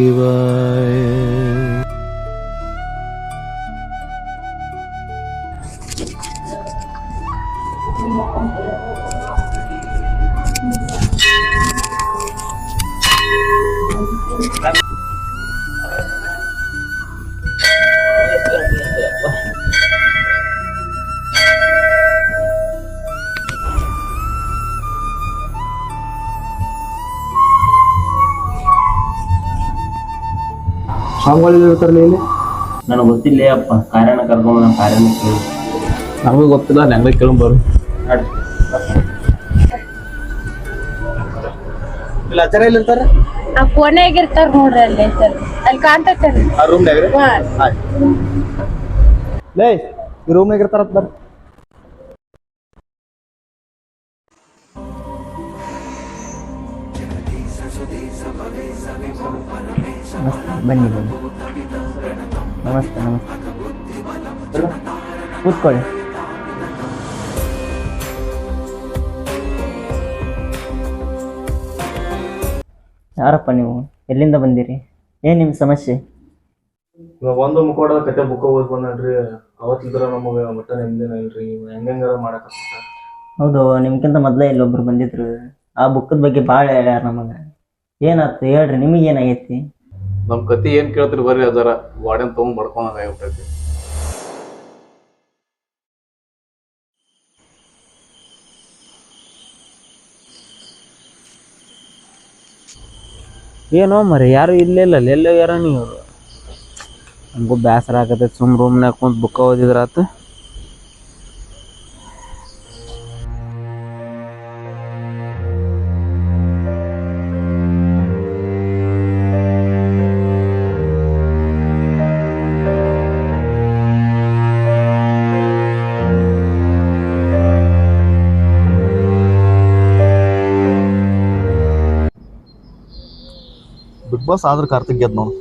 Shivaya. ಸ್ವಾಮಿಗಳು ಇರ್ತಾರಲ್ಲ ಇಲ್ಲಿ ನನಗೆ ಗೊತ್ತಿಲ್ಲ ಅಪ್ಪ. ಕಾರ್ಯನ ಕರ್ಕೊಂಡು ನಮ್ಮ ಕಾರ್ಯನ ಕೇಳಿ. ನಮಗೂ ಗೊತ್ತಿಲ್ಲ ನಂಗೆ ಕೇಳ್ಬಾರು. ಇಲ್ಲ ಅಜ್ಜರ ಇಲ್ಲ ಇರ್ತಾರೆ? ಆ ಫೋನ್ಯಾಗ ಇರ್ತಾರ ನೋಡ್ರಿ ಅಲ್ಲಿ ಐತಲ್. ಅಲ್ಲಿ ಕಾಣ್ತೈತಲ್ರಿ ಆ ರೂಮ್ನಾಗ ಹಾ. ಲೇ ಈ ರೂಮ್ನಾಗ ಇರ್ತಾರ ಬರ್ರಿ. ಬನ್ನಿ ಬನ್ನಿ. ನಮಸ್ತೆ ನಮಸ್ತೆ. ಕೂತ್ಕೊಳ್ಳಿ. ಯಾರಪ್ಪ ನೀವು? ಎಲ್ಲಿಂದ ಬಂದಿರಿ? ಏನು ನಿಮ್ಮ ಸಮಸ್ಯೆ? ಇವಾಗ ಒಂದು ಮುಖವಾಡ ಕತೆ ಬುಕ್ ಓದ್ ಬಂದ್ರಿ ಅವತ್ತಿದ್ರ ನಮಗೆ ಮಟ್ಟ ನೆಮ್ಮದಿನ ಇಲ್ರಿ. ಹೆಂಗಾರ ಮಾಡಕ ಹೌದು ನಿಮ್ಗಿಂತ ಮೊದಲೇ ಇಲ್ಲೊಬ್ರು ಬಂದಿದ್ರು. ಆ ಬುಕ್ಕದ ಬಗ್ಗೆ ಭಾಳ ಹೇಳ್ಯಾರ ನಮಗೆ. ಏನಾಯ್ತು ಹೇಳ್ರಿ ನಿಮಗೆ ಏನಾಗೈತಿ ನಮ್ ಕತಿ ಏನ್ ಕೇಳ್ತೀರಿ ಬರ್ರಿ ಅದರ. ವಾರ್ಡನ್ ತಗೊಂಡ್ ಬಡ್ಕೊಂಡ್ ಆಗ್ಬಿಟ್ಟೈತಿ. ಏನೋ ಮರಿ, ಯಾರು ಇಲ್ಲೇ ಇಲ್ಲ, ಎಲ್ಲೇ ಯಾರ ನೀವು? ನಮಗೂ ಬೇಸರ ಆಗತ್ತೆ, ಸುಮ್ ರೂಮ್ನಾಗ ಕುಂತ ಬುಕ್ಕ ಓದಿದ್ರಾತು ಬಿಗ್ ಬಾಸ್ ಆದ್ರ ಕಾರ್ತಿಕ್ ಗೆದ್ ನೋಡು.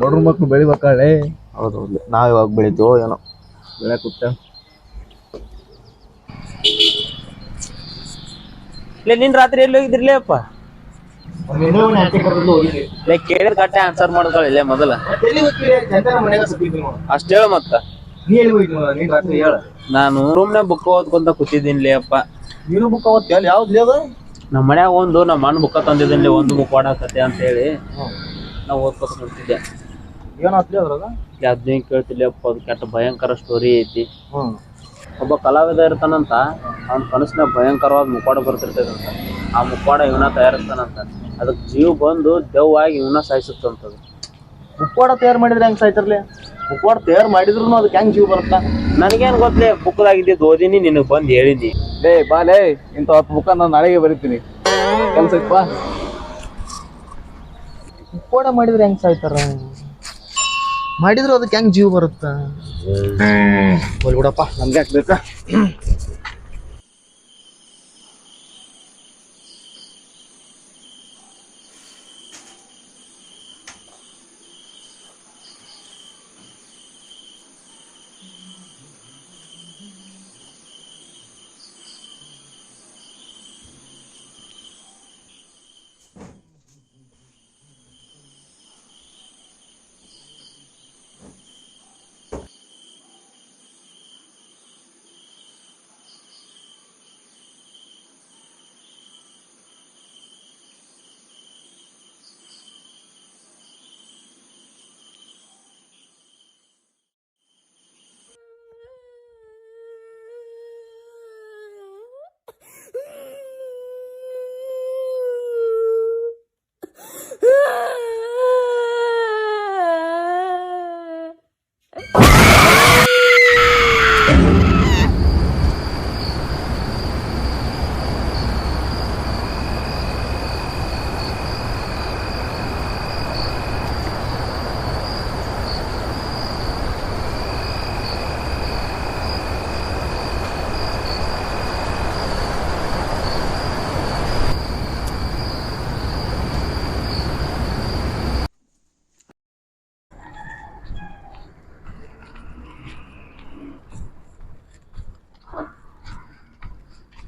ಬಡ್ರ ಮಕ್ಳು ಬೆಳಿಬೇಕಾಳೆ ಹೌದು ಹೌದು. ನಾವ್ ಇವಾಗ ಬೆಳಿತೀವೋ ಏನೋ. ಬೆಳೆ ಕುಟ್ಟ ಲೇ ನಿನ್ ರಾತ್ರಿ ಎಲ್ಲಿ ಹೋಗಿದ್ರಿಲೇ ಅಪ್ಪ? ಲೇ ಕೇಳಿದ ಕಟ್ಟೆ ಆನ್ಸರ್ ಮಾಡ್ಕೊಳ್ಳಿ ಇಲ್ಲೇ ಮೊದಲ. ಅಷ್ಟ ಹೇಳ ಮತ್ತ. ನೀನ್ ರಾತ್ರಿ ಹೇಳ ನಾನು ರೂಮ್ನ ಬುಕ್ ಓದ್ಕೊಂತ ಕೂತಿದ್ದೀನಿಲೇ ಅಪ್ಪ. ನೀನು ಬುಕ್ ಅವತ್ತು ಎಲ್ಲಿ ಯಾವ್ದು ಅದ? ನಮ್ಮ ಮನ್ಯಾಗ ಒಂದು ನಮ್ಮ ಅಣ್ಣ ಬುಕ್ಕ ತಂದಿದ್ದೀನಿ ಒಂದು ಬುಕ್ ಓಡಾಕತ್ತೆ ಅಂತ ಹೇಳಿ ನಾವು ಓದ್ಕೊತ ನೋಡ್ತಿದ್ದೆ ಏನಾತ್ರಿ ಅದ್ರಾಗ? ಅದ್ನೇ ಕೇಳ್ತಿಲ್ಲ ಅಪ್ಪ ಅದು ಕೆಟ್ಟ ಭಯಂಕರ ಸ್ಟೋರಿ ಐತಿ. ಹ್ಮ್ ಒಬ್ಬ ಕಲಾವಿದ ಇರ್ತಾನಂತ ಅವ್ನ ಕನಸಿನ ಭಯಂಕರವಾದ ಮುಖವಾಡ ಅಂತ ಆ ಮುಖವಾಡ ಇವನ ತಯಾರಿಸ್ತಾನಂತ. ಅದಕ್ಕೆ ಜೀವ ಬಂದು ದೆವ್ವಾಗಿ ಇವನ ಸಾಯಿಸುತ್ತಂತದು. ಮುಕ್ವಾಡ ತಯಾರು ಮಾಡಿದ್ರೆ ಹೆಂಗ್ ಸಾಯ್ತಿರ್ಲಿ? ಮುಕ್ವಾಡ ತಯಾರು ಮಾಡಿದ್ರು ಅದಕ್ಕೆ ಹೆಂಗ್ ಜೀವ ಬರುತ್ತಾ? ನನಗೇನು ಗೊತ್ತಲೇ ಬುಕ್ದಾಗಿದ್ದೆ ಓದಿನಿ ನಿನಗೆ ಬಂದು ಹೇಳಿನಿ. ಲೇ ಬಾ ಲೇ ಇಂಥ ಹತ್ತು ಬುಕ್ಕ ನಾನು ನಾಳೆಗೆ ಬರೀತೀನಿ. ಕೆಲ್ಸಕ್ಕೆ ಬಾ. ಮುಕ್ವಾಡ ಮಾಡಿದ್ರೆ ಹೆಂಗ್ ಸಾಯ್ತಾರ? ಮಾಡಿದ್ರು ಅದಕ್ಕೆ ಹೆಂಗ್ ಜೀವ ಬರುತ್ತಾ? ಬಿಡಪ್ಪ ನಮ್ಗೆ ಯಾಕೆ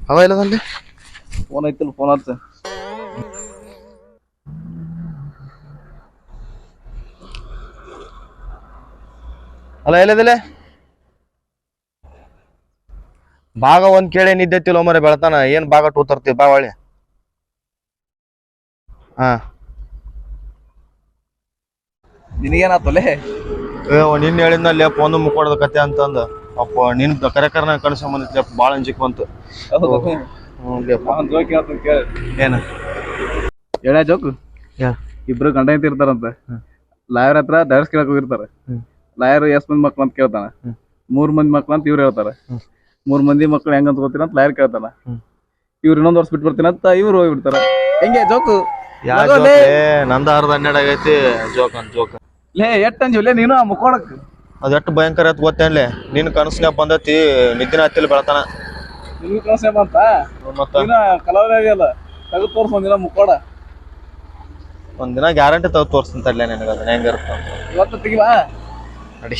ಅವ ಇಲ್ಲದಲ್ಲಿ ಫೋನ್ ಐತಿಲ್ಲ ಫೋನ್ ಹಚ್ಚ ಅಲ್ಲ ಇಲ್ಲದಿಲ್ಲ ಭಾಗ ಒಂದ್ ಕೇಳಿ ನಿದ್ದೆತಿಲ್ಲ ಮರೆ ಬೆಳತಾನ. ಏನ್ ಭಾಗ ಟೂ ತರ್ತೀವಿ ಬಾ ಒಳ್ಳೆ ಹಾ. ನಿನ್ನ ನಿನ್ ಹೇಳಿದ್ನಲ್ಲೇ ಫೋನ್ ಮುಕ್ಕೊಡದ ಕತೆ ಅಂತಂದ. ಅಪ್ಪ ನಿನ್ ಕರೆ ಕರೆ ಕಳ್ಸ ಬಂದಿತ್ತು ಭಾಳ ಅಂಜಿಕ್ ಬಂತು. ನಾನ್ ಏನ? ಎಳೆ ಜೋಕು? ಯಾ. ಇಬ್ರು ಗಂಡ ಹೆಂಡ್ತಿ ಇರ್ತಾರಂತ. ಲಾಯರ್ ಹತ್ರ ಡೈವರ್ಸ್ ಕೇಳಕ್ ಹೋಗಿರ್ತಾರ. ಲಾಯರ್ ಎಸ್ ಮಂದಿ ಮಕ್ಳು ಅಂತ ಕೇಳ್ತಾನ. ಮೂರ್ ಮಂದಿ ಮಕ್ಳು ಅಂತ ಇವ್ರು ಹೇಳ್ತಾರ. ಮೂರ್ ಮಂದಿ ಮಕ್ಳು ಹೆಂಗಂತ ಗೊತ್ತಿಲ್ಲ ಅಂತ ಲಾಯರ್ ಕೇಳ್ತಾನ. ಇವ್ರು ಇನ್ನೊಂದ್ ವರ್ಷ ಬಿಟ್ಟು ಬರ್ತೀನಿ ಅಂತ ಇವ್ರು ಹೋಗ್ಬಿಡ್ತಾರ. ಹೆಂಗೆ ಜೋಕು? ಲೇ. ಲೇ? ನಂದ ಅರ್ಧ ಹನ್ನೆರಡು ಆಗೈತಿ. ಜೋಕ್ ಅಂತ ಜೋಕ್. ಲೇ ಎಟ್ ಅಂಜಿವ್ಲೇ ನೀನು ಆ ಮುಕ್ಕೋಳಕ್? ಅದ್ ಎಷ್ಟು ಭಯಂಕರ ಐತ್ ಗೊತ್ತೇನ್ಲೆ ನಿನ್ ಕನಸ್ನ್ಯಾಗ ಬಂದೈತಿ ನಿದ್ದಿನ ಹತ್ತಿಲ್ಲ ಬೆಳತಾನ. ನಿಮ್ಗೆ ಕಳ್ಸೇ ಬಂತ? ಮತ್ತ? ಇನ್ನ ಕಲಾವಿದ ಆಗಿಲ್ಲ ತೆಗೆದು ತೋರ್ಸ್ ಒಂದಿನ ಮುಕ್ಕೋಡ. ಒಂದಿನ ಗ್ಯಾರಂಟಿ ತಗ ತೋರ್ಸಂತಲ್ಲ ನಿನಗೆ ಅದನ್ನ ಹೆಂಗಿರುತ್ತೆ ಇವತ್ತು ತೆಗಿವಾ ನಡಿ.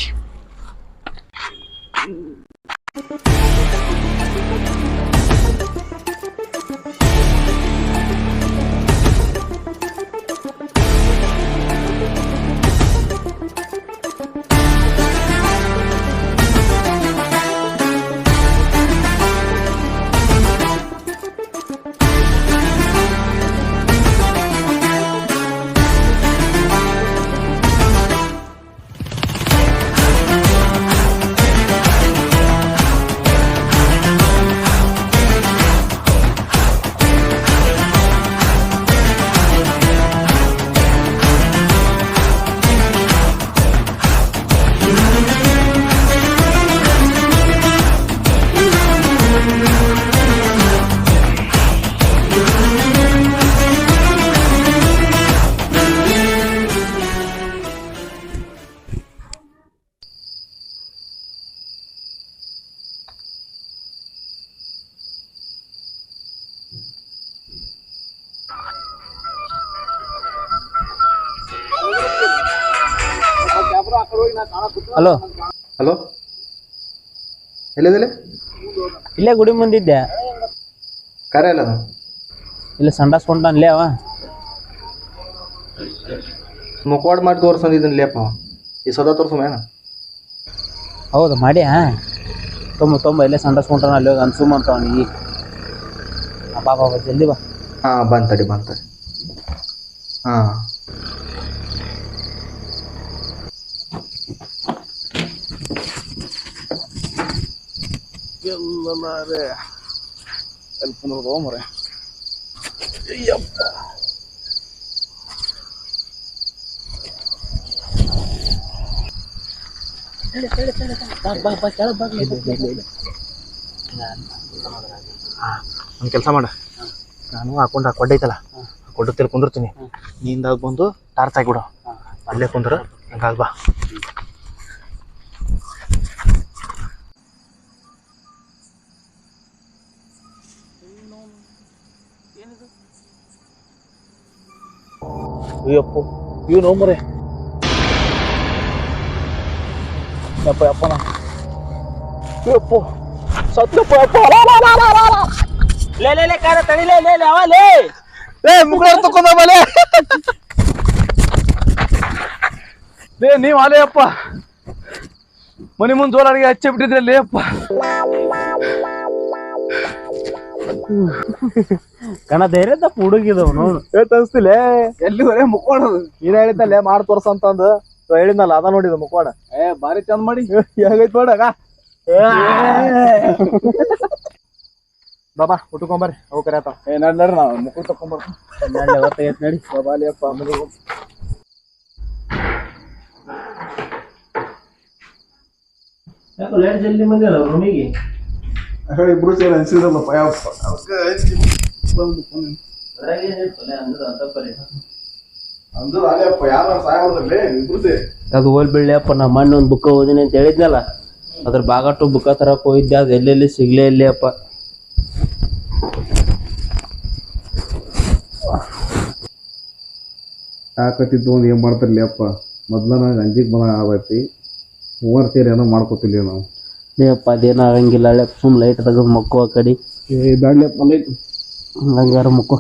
ಹಲೋ? ಹಲೋ? ಎಲ್ಲಿದಿಲ್ಲ ಇಲ್ಲೇ ಗುಡಿ ಮುಂದಿದ್ದೆ. ಕರೆ ಇಲ್ಲ ಇಲ್ಲ ಸಂಡಾಸ್ ಕೊಂಡನ್ಲೇ ಅವ. ಮುಕ್ವಾಡ್ ಮಾಡಿ ತೋರ್ಸಂದಿದ್ದೀನಿ ಲೇಪ ಈ ಸದಾ ತೋರ್ಸು ಏನ? ಹೌದು ಮಾಡಿ ಹಾ. ತೊಂಬ ತೊಂಬ ಇಲ್ಲೇ ಸಂಡಾಸ್ ಕೊಂಡ್ರ ಅಲ್ಲಿ ಹೋಗಿ ಅನ್ಸು ಅಂತ ಅವನಿಗೆ ಬಾ ಬಾ ಬಾ ಜಲ್ದಿ ಬಾ. ಹಾಂ ಬಂತಡಿ ಬಂತಡಿ ಹಾ. ಮರೆ ಒಂದು ಕೆಲಸ ಮಾಡ. ನಾನು ಹಾಕೊಂಡು ಕೊಡ್ ಐತಲ್ಲ ಹಾಕೊಂಡು ತಿಲ್ ಕುಂದಿರ್ತೀನಿ ನೀಂದಾಗ ಬಂದು ಟಾರ್ಚ್ ಹಾಕಿಬಿಡು. ಅಲ್ಲೇ ಕುಂದ್ರ ಹಂಗಾಗ ಬಾ. ಅಯ್ಯಪ್ಪ ಇವ್ ನೋಮರೆ ಯಪ್ಪ ಯಪ್ಪನ ಯಪ್ಪ ಸತ್ಯಪ್ಪ ಯಪ್ಪ ಲೇ ಲೇ ಲೇ ಕಾರ ತಡಿ ಲೇ ಲೇ ಲೇ ಅವ ಲೇ. ಏ ಮುಗಳ ತಕೊಂಡ ಬಲೆ ಲೇ. ನೀವ್ ಅಲೇ ಅಪ್ಪ. ಮನೆ ಮುಂದೆ ಜೋರ ಅಡಿಗೆ ಹಚ್ಚಿ ಬಿಟ್ಟಿದ್ರೆ ಲೇ ಅಪ್ಪ. ಕಣ ಧೈರ್ಯದ ಹುಡುಗಿದವ್ ನೋಡು. ಏಟ್ ಅನ್ಸ್ತಿಲ್ಲ ಎಲ್ಲಿವರೆ ಮುಕ್ಕೋಣದು ನೀನ್ ಹೇಳಿದ್ದಲ್ಲೇ ಮಾಡಿ ತೋರ್ಸ ಅಂತಂದು ಹೇಳಿದ್ನಲ್ಲ ಅದ ನೋಡಿದ ಮುಕ್ವಾಡ ಏ ಬಾರಿ ಚಂದ ಮಾಡಿ. ಹೇಗೈತ್ ನೋಡಗ ಬಾಬಾ ಉಟ್ಕೊಂಬರ್ರಿ ಅವು ಕರೆ ಏ ನಡ್ ನಡ್ರಿ ನಾವು ಮುಕ್ಳು ತಕೊಂಬರ್ತೀನಿ ನಡಿ. ಬಾಲಿ ಅಪ್ಪ ಮನೆಗೆ ಲೇಟ್ ಜಲ್ದಿ ಬಂದಿಲ್ಲ ರೂಮಿಗೆ ಇಬ್ರು ಸೇರಿ ಅದಕ್ಕೆ ಹಚ್ಚಿ ಬಂದು ಅಂದ್ರ ಅಲ್ಲಪ್ಪ ಯಾರು ಸಹಾಯ ಮಾಡಿದ್ರಲ್ಲೇ? ಇಬ್ರು ಸೇರಿ ಅದು ಓಲ್ ಬೀಳ್ಯಪ್ಪ ನಮ್ಮ ಮಣ್ಣು ಒಂದು ಬುಕ್ ಓದಿನಿ ಅಂತ ಹೇಳಿದ್ನಲ್ಲ? ಅದ್ರ ಬಾಗಟ್ಟು ಬುಕ್ಕ ತರಕ್ ಹೋಗಿದ್ದೆ ಅದು ಎಲ್ಲೆಲ್ಲಿ ಸಿಗ್ಲೇ ಇಲ್ಲ ಅಪ್ಪ. ಸಾಕತ್ತಿದ್ದು ಒಂದು ಏನು ಮಾಡ್ತಿರ್ಲಿ ಅಪ್ಪ? ಮೊದ್ಲ ನಂಗೆ ಅಂಜಿಗೆ ಬಂದ ಆಗೈತಿ. ಮೂವರು ಸೇರಿ ಏನೋ ಮಾಡ್ಕೋತಿಲ್ಲ ನಾವು. ಲೇ ಅಪ್ಪ ಅದೇನು ಆಗಂಗಿಲ್ಲ ಸುಮ್ಮನೆ ಸುಮ್ ಲೈಟ್ ತೆಗೆದು ಮಕ್ಕೋ ಆ ಕಡೆ. ಏ ಬ್ಯಾಡ್ಲಿಯಪ್ಪ light lagi muka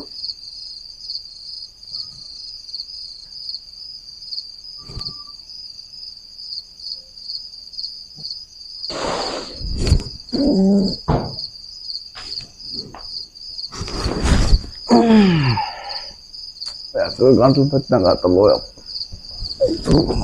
Ya, tuh kan tuh petang gak terloyok. Tuh.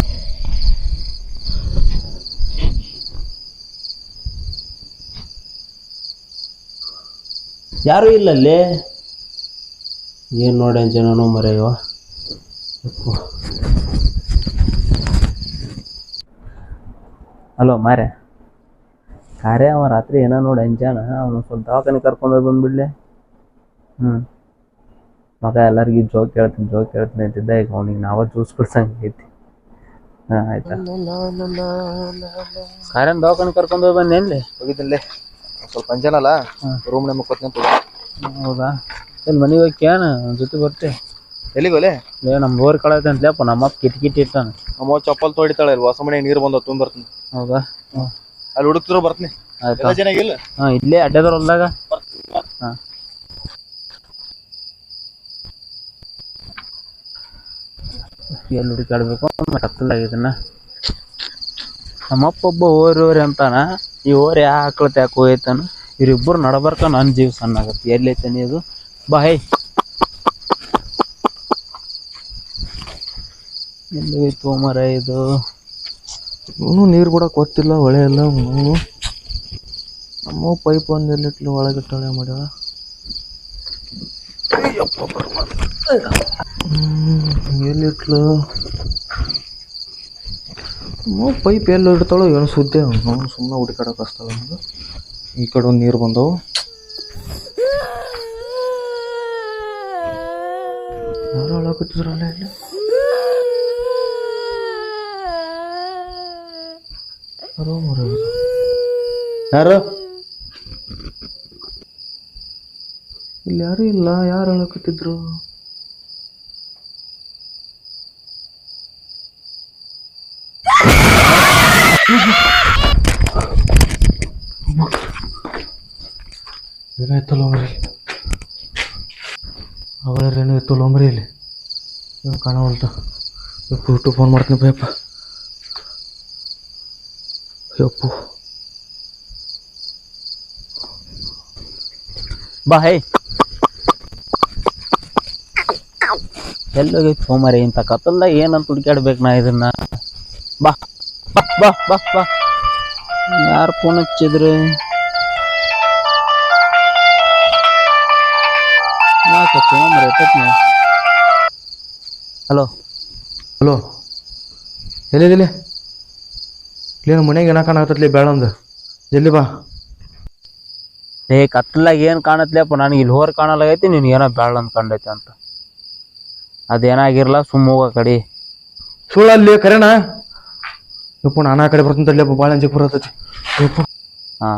ಯಾರು ಇಲ್ಲಲ್ಲಿ ಏನ್ ನೋಡಿ ಜನನು ಮರೆಯುವ ಹಲೋ ಮಾರೆ ಕಾರ್ಯ ಅವ ರಾತ್ರಿ ಏನೋ ನೋಡಿ ಅಂಜಾನ ಅವನು ಸ್ವಲ್ಪ ದವಾಖಾನೆ ಕರ್ಕೊಂಡು ಬಂದ್ಬಿಡ್ಲೆ. ಹ್ಞೂ ಮಗ ಎಲ್ಲರಿಗೂ ಜೋಕ್ ಕೇಳ್ತೀನಿ ಜೋಕ್ ಕೇಳ್ತೀನಿ ಅಂತಿದ್ದ. ಈಗ ಅವನಿಗೆ ನಾವ ಜ್ಯೂಸ್ ಕುಡ್ಸಂಗೆ ಐತಿ. ಹಾಂ ಆಯ್ತಾ? ಕಾರ್ಯನ ದವಾಖಾನೆ ಕರ್ಕೊಂಡು ಹೋಗಿ ಬಂದೇನ್ಲಿ? ಹೋಗಿದ್ದಿಲ್ಲೇ? ಸ್ವಲ್ಪ ಅಂಜನಲ್ಲ? ರೂಮ್ ನೇ ಕೊತ್ತ ಹೌದಾ? ಇಲ್ಲಿ ಮನೆಗೆ ಹೋಗಿ ಕೇಳ ಜೊತೆ ಬರ್ತೆ. ಎಲ್ಲಿಗೆ ಒಲೆ ಏ ನಮ್ಮ ಬೋರ್ ಅಂತಲೇ ಅಂತಲೇಪ್ಪ ನಮ್ಮಪ್ಪ ಕಿಟ್ ಕಿಟ್ ಇರ್ತಾನೆ ನಮ್ಮ ಚಪ್ಪಲ್ ತೊಡಿತಾಳೆ ಹೊಸ ಮನೆ ನೀರು ಬಂದ ತುಂಬ ಬರ್ತೀನಿ. ಹೌದಾ? ಅಲ್ಲಿ ಹುಡುಕ್ತಿರೋ ಬರ್ತೀನಿ. ಆಯ್ತಾ. ಎಲ್ಲ ಚೆನ್ನಾಗಿಲ್ಲ ಹಾಂ ಇಲ್ಲೇ ಅಡ್ಡದ್ರ ಹೊಲ್ದಾಗ? ಹಾಂ. ಎಲ್ಲಿ ಹುಡುಕಾಡ್ಬೇಕು? ಹತ್ತಲಾಗಿದನ್ನ ನಮ್ಮಪ್ಪ ಒಬ್ಬ ಓರಿ ಓರಿ ಅಂತಾನ. ಈ ಓರಿ ಯಾ ಆಕಳ ತ್ಯಾಕ ಹೋಯ್ತಾನ ಇವರಿಬ್ಬರು ನಡಬರ್ಕ ನನ್ನ ಜೀವ ಸಣ್ಣ ಆಗತ್ತೆ ಎಲ್ಲಿ ಐತೆ ಇದು ಬಾಯ್ ಎಲ್ಲಿ ಮರ ಇದು? ಇವನು ನೀರು ಕೂಡ ಗೊತ್ತಿಲ್ಲ ಹೊಳೆ ಎಲ್ಲ ಇವನು ನಮ್ಮ ಪೈಪ್ ಒಂದು ಎಲ್ಲಿಟ್ಲು ಒಳಗಿಟ್ಟಳೆ ಮಾಡ್ಯಾಳ ಎಲ್ಲಿಟ್ಲು ಪೈಪ್ ಎಲ್ಲಿ ಇಡ್ತಾಳೋ ಏನು ಸುದ್ದಿ ಅವನು ಸುಮ್ಮನೆ ಹುಡುಕಾಡೋಕೆ ಹಸ್ತಾಳ ಅವನು ಈ ಕಡೆ ಒಂದು ನೀರು ಬಂದವು. ಯಾರು ಒಳಗಿಟ್ಟಿದ್ರಲ್ಲ ಇಲ್ಲಿ? ಮರ ಯಾರು? ಇಲ್ಲಿ ಯಾರು ಇಲ್ಲ, ಯಾರು ಹೇಳಕತ್ತಿದ್ರು ಏನಾಯ್ತಲ್ಲ ಮರಿ ಅವಳೇನು ಇತ್ತಲ್ಲ ಮರಿ ಇಲ್ಲಿ. ಏನು ಕಾಣವಲ್ತ ಯೂಟ್ಯೂಬ್ ಫೋನ್ ಮಾಡ್ತೀನಿ ಭಯಪ್ಪ ಯಪ್ಪು. ಬಾ, ಹೇ. ಎಲ್ಲೋಗೈತಿ ಸೋಮಾರಿ ಇಂಥ ಕತ್ತಲ್ದಾಗ ಏನಂತ ಹುಡುಕಾಡ್ಬೇಕು ನಾ ಇದನ್ನ? ಬಾ. ಬಾ ಬಾ ಬಾ ಬಾ. ಯಾರು ಫೋನ್ ಹಚ್ಚಿದ್ರೆ? ಹಲೋ ಹಲೋ ಎಲ್ಲಿದಿಲ್ಲ? ಇಲ್ಲೇನು ಮನೆಗೆ ಏನ ಕಾಣಕತ್ತಲಿ ಬೇಳಂದು ಜಲ್ದಿ ಬಾ? ಏ ಕತ್ತಲಾಗ ಏನು ಕಾಣತ್ಲೇಪ್ಪ ನನಗೆ ಇಲ್ಲಿ ಹೋರ್ ಕಾಣಲಾಗೈತಿ ನೀನು ಏನೋ ಬೇಡ ಅಂತ ಕಂಡೈತಿ ಅಂತ. ಅದೇನಾಗಿರಲ್ಲ ಸುಮ್ಮ ಹೋಗ ಕಡಿ. ಸುಳ್ಳಲ್ಲಿ ಕರೆನಾ? ಯಪ್ಪ ನಾನು ಆ ಕಡೆ ಬರ್ತೀನಿ ತಡ್ಲಿಯಪ್ಪ ಭಾಳ ಅಂಜಿಕೆ ಬರತೈತಿ. ಯಪ್ಪ ಹಾ.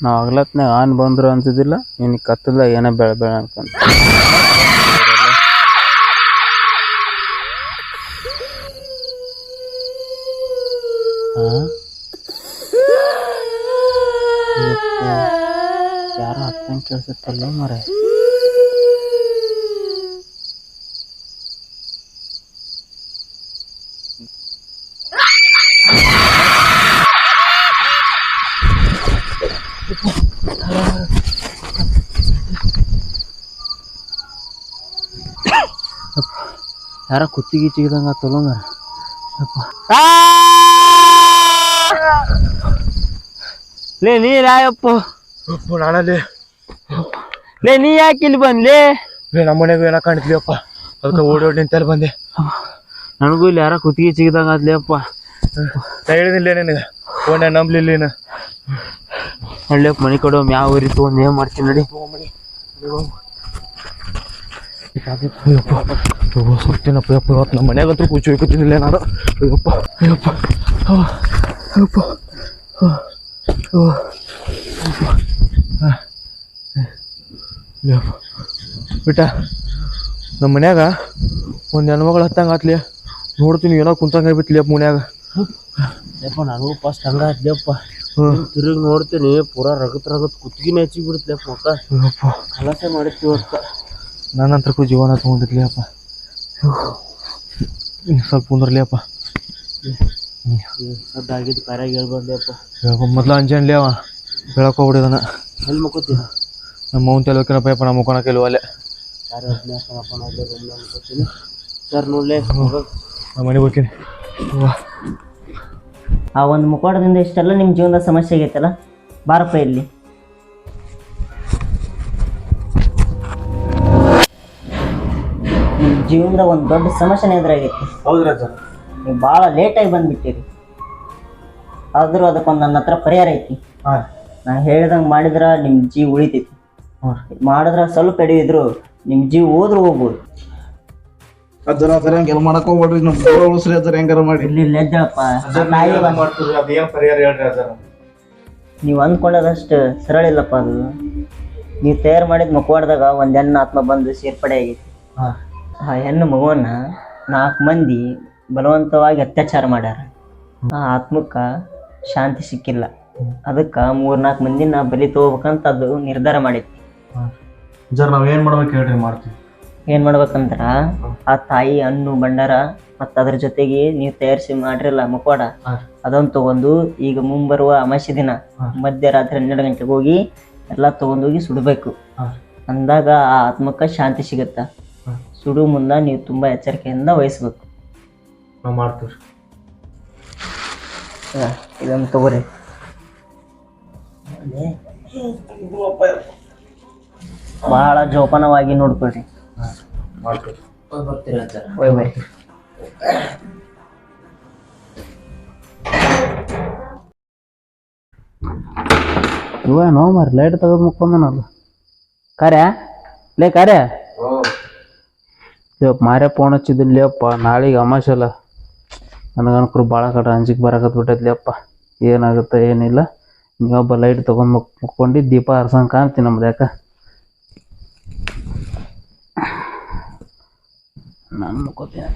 ನಾವು ಆಗ್ಲತ್ನ ಆನ್ ಬಂದ್ರು ಅಂತಿದ್ದಿಲ್ಲ ನಿನ್ ಕತ್ತಲ ಏನೋ ಬೆಳೆ ಬೆಳೆ ಅನ್ಕೊಂತ ಯಾರು ಹತ್ತಂಗ್ ಕೇಳ್ಸತ್ತಲ್ಲ ಮರ ಯಾರ ಕುತ್ತಿಗೆ ಚಿಗದಂಗ ಮರ ಲೇ ನೀ ಯಾಯಪ್ಪ ಯಪ್ಪ. ನಾನಲ್ಲಿ ಲೇ. ನೀ ಯಾಕೆ ಇಲ್ಲಿ ಬಂದ್ಲೇ ಏ ನಮ್ಮ ಮನೆಗೂ ಏನೋ ಕಾಣಿದ್ಲಿಯಪ್ಪ ಅದಕ್ಕೆ ಓಡಿ ಓಡಿ ನಿಂತಲ್ಲಿ ಬಂದೆ. ನನಗೂ ಇಲ್ಲಿ ಯಾರ ಕುತ್ತಿಗೆ ಸಿಗದಂಗ ಆದ್ಲಿಯಪ್ಪ ನಾ ಹೇಳಿದಿಲ್ಲ ನಿನಗೆ. ಫೋನ್ ನಂಬ್ಲಿಲ್ಲ ನೀನು. ಹಳ್ಳಿಯಪ್ಪ ಮನೆ ಕಡೆ ಯಾವ ಊರಿ ತೊಗೊಂಡು ಏನ್ ಮಾಡ್ತೀನಿ ನಡಿ. ಅಯ್ಯಪ್ಪ ಸುರ್ತೀನಪ್ಪ ಯಪ್ಪ ಇವತ್ತು ನಮ್ಮ ಮನ್ಯಾಗಂತೂ ಕೂಚು ಹೋಗ್ಕೊತೀನಿಲ್ಲ ನಾನು ಅಯ್ಯಪ್ಪ ಅಯ್ಯಪ್ಪ ಅಯ್ಯಪ್ಪ ಅಯ್ಯಪ್ಪ. ಬಿಟ್ಟ ನಮ್ಮ ಮನ್ಯಾಗ ಒಂದು ಹೆಣ್ಮಗಳು ಹತ್ತಂಗೆ ಆತ್ಲಿ. ನೋಡ್ತೀನಿ ಏನೋ ಕುಂತಂಗೆ ಆಗ್ಬಿಟ್ಲಿ ಅಪ್ಪ ಮನ್ಯಾಗ. ಯಪ್ಪ ನಾನು ಫಸ್ಟ್ ಹಂಗ ಆತ್ಲಿಯಪ್ಪ ಹ್ಮ್. ತಿರುಗಿ ನೋಡ್ತೀನಿ ಪೂರಾ ರಗತ್ ರಗತ್ ಕುತ್ತಿಗೆ ಹಚ್ಚಿ ಬಿಡುತ್ತಪ್ಪ ಮಕ್ಕ. ಕಲಸೆ ಮಾಡಿರ್ತೀವಿ ಇವತ್ತ ನನ್ನಂತರಕ್ಕೂ ಜೀವನ ತೊಗೊಂಡಿದ್ಲಿ ಅಪ್ಪ. ಸ್ವಲ್ಪ ಕುಂದ್ರಲಿ ಅಪ್ಪ. ಸದ್ದಾಗಿದ್ದು ಕಾರ್ಯಾಗ ಹೇಳ್ಬಂದೆಪ್ಪ ಇವಾಗ ಮೊದ್ಲು ಅಂಜನ್ಲಿ ಅವ ಬೆಳಕ್ ಹೋಗ್ಬಿಡಿದನ ಎಲ್ಲಿ ಮುಕ್ಕೋತಿ? ನಮ್ಮ ಮೌನ್ ತೆಲುವಕ್ಕಿನಪ್ಪ ಅಪ್ಪ ನಮ್ಮ ಮುಖನ ಕೆಲವು ಅಲ್ಲೇ. ಯಾರು ಸರ್ ನೋಡ್ಲೆ ನಮ್ಮ ಮನೆಗೆ ಹೋಗ್ತೀನಿ. ಆ ಒಂದು ಮುಖವಾಡದಿಂದ ಇಷ್ಟೆಲ್ಲ ನಿಮ್ಮ ಜೀವನದ ಸಮಸ್ಯೆ ಆಗೈತಲ್ಲ? ಬಾರಪ್ಪ ಇಲ್ಲಿ. ಜೀವನದ ಒಂದು ದೊಡ್ಡ ಸಮಸ್ಯೆನೇ ಎದುರಾಗೈತಿ. ಹೌದು ರಾಜ. ನೀವು ಭಾಳ ಲೇಟಾಗಿ ಬಂದ್ಬಿಟ್ಟಿರಿ. ಆದರೂ ಅದಕ್ಕೊಂದು ನನ್ನ ಹತ್ರ ಪರಿಹಾರ ಐತಿ. ಹಾಂ. ನಾ ಹೇಳ್ದಂಗೆ ಮಾಡಿದ್ರೆ ನಿಮ್ಮ ಜೀವ ಉಳಿತೈತಿ. ಹಾಂ. ಮಾಡಿದ್ರೆ ಸ್ವಲ್ಪ ಎಡಿದ್ರು ನಿಮ್ಮ ಜೀವ ಹೋದ್ರೂ ಹೋಗ್ಬೋದು. ಅಜ್ಜರ ಅಜ್ಜರ ಹಂಗೆಲ್ಲ ಮಾಡಕ್ ಹೋಗ್ಬೇಡ್ರಿ ನಮ್ ಜೀವ ಉಳಿಸ್ರಿ ಅಜ್ಜರ ಹೆಂಗಾರ ಮಾಡಿ. ಇಲ್ಲಿ ಬಂದ್- ಮಾಡ್ತೀರಿ ಪರಿಹಾರ ಹೇಳ್ರಿ ನೀವು ಅಂದ್ಕೊಂಡದಷ್ಟು ಸರಳ ಇಲ್ಲಪ್ಪ ಅದು. ನೀವು ತಯಾರು ಮಾಡಿದ ಮುಖವಾಡ್ದಾಗ ಒಂದು ಹೆಣ್ಣು ಆತ್ಮ ಬಂದು ಸೇರ್ಪಡೆ ಆಗೈತಿ. ಹಾಂ. ಆ ಹೆಣ್ಣು ಮಗುವನ್ನ ನಾಲ್ಕು ಮಂದಿ ಬಲವಂತವಾಗಿ ಅತ್ಯಾಚಾರ ಮಾಡ್ಯಾರ. ಆ ಆತ್ಮಕ್ಕೆ ಶಾಂತಿ ಸಿಕ್ಕಿಲ್ಲ. ಅದಕ್ಕೆ ಮೂರ್ನಾಲ್ಕು ಮಂದಿನ ಬಲಿ ತಗೋಬೇಕಂತ ಅದು ನಿರ್ಧಾರ ಮಾಡೈತಿ ಏನ್ ನಾವು ಏನು ಮಾಡ್ಬೇಕು ಹೇಳ್ರಿ ಮಾಡ್ತೀವಿ ಏನು ಮಾಡ್ಬೇಕಂದ್ರ ಆ ತಾಯಿ ಹಣ್ಣು ಬಂಡಾರ ಮತ್ತು ಅದ್ರ ಜೊತೆಗೆ ನೀವು ತಯಾರಿಸಿ ಮಾಡಿರಲ್ಲ ಮುಖವಾಡ ಅದೊಂದು ಅದನ್ನು ತಗೊಂಡು ಈಗ ಮುಂಬರುವ ಅಮಾವಾಸ್ಯೆ ದಿನ ಮಧ್ಯರಾತ್ರಿ ಹನ್ನೆರಡು ಗಂಟೆಗೆ ಹೋಗಿ ಎಲ್ಲ ತಗೊಂಡೋಗಿ ಸುಡಬೇಕು. ಅಂದಾಗ ಆ ಆತ್ಮಕ್ಕೆ ಶಾಂತಿ ಸಿಗುತ್ತ. ಸುಡು ಮುಂದೆ ನೀವು ತುಂಬ ಎಚ್ಚರಿಕೆಯಿಂದ ವಹಿಸ್ಬೇಕು. ನಾವು ಮಾಡ್ತೀವಿ ಹಾಂ ಇದನ್ನು ತಗೋರಿ. ಬಹಳ ಜೋಪಾನವಾಗಿ ನೋಡ್ಕೊಳ್ರಿ. ಮಾಡ್ತೀವಿ ಹೋಯ್ ಬರ್ರಿ. ಇವ ನೋ ಮಾರಿ ಲೈಟ್ ತೆಗೆದು ಮುಕ್ಕೊಂದನಲ್ಲ ಕಾರ್ಯ? ಲೇ ಕಾರ್ಯ? ಇವತ್ತು ಮಾರೇ ಫೋನ್ ಹಚ್ಚಿದ್ದಿಲ್ಲಪ್ಪ ನಾಳೆಗೆ ಅಮಾಶಲ್ಲ ನನಗನ್ಕರು ಭಾಳ ಕಟ ಅಂಜಿಕೆ ಬರಕತ್ ಬಿಟ್ಟೈತ್ಲಿಯಪ್ಪ ಏನಾಗುತ್ತೆ, ಏನಿಲ್ಲ. ನೀವೊಬ್ಬ ಲೈಟ್ ತೊಗೊಂಡು ಮುಕ್, ಮುಕ್ಕೊಂಡು ದೀಪ ಹರ್ಸಂಗೆ ಕಾಣ್ತೀನಿ ನಮ್ದು ಯಾಕೆ. ನಾನು ಮುಕ್ಕೋತೀನಿ